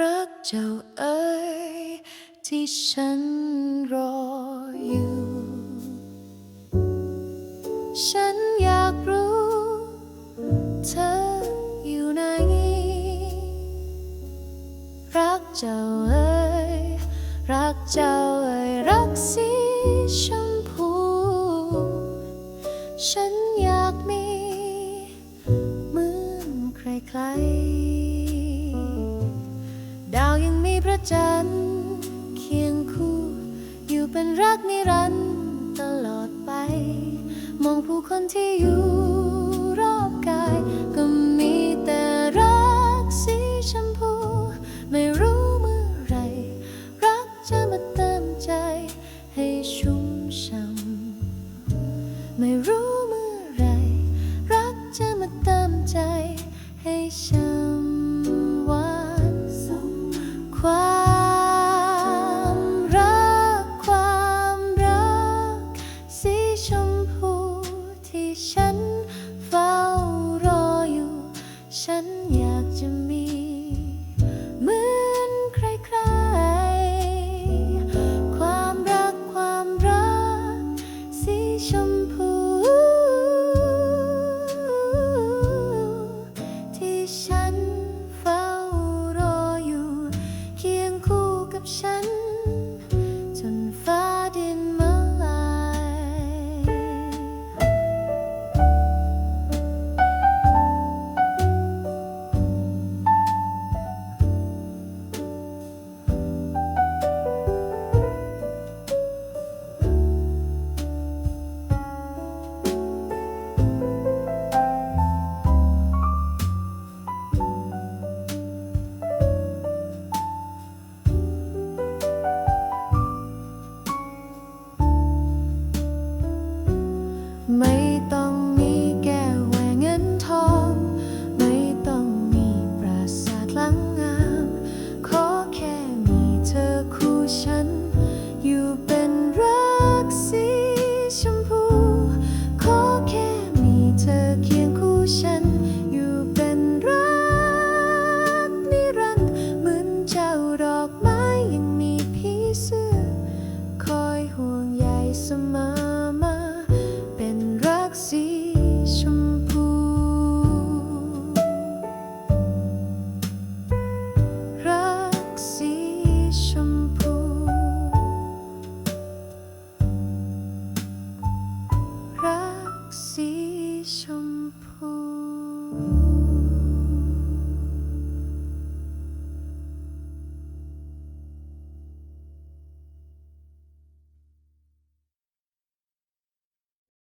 รักเจ้าเอ๋ยที่ฉันรออยู่ ฉันอยากรู้ เธออยู่ไหน รักเจ้าเอ๋ยรักเจ้าเอ๋ยรักสีชมพู ฉันอยากมีเหมือนใครๆ พระจันทร์เคียงคู่ อยู่เป็นรักนิรันดร์ตลอดไป มองผู้คนที่อยู่รอบกาย ก็มีแต่รักสีชมพู ไม่รู้ ที่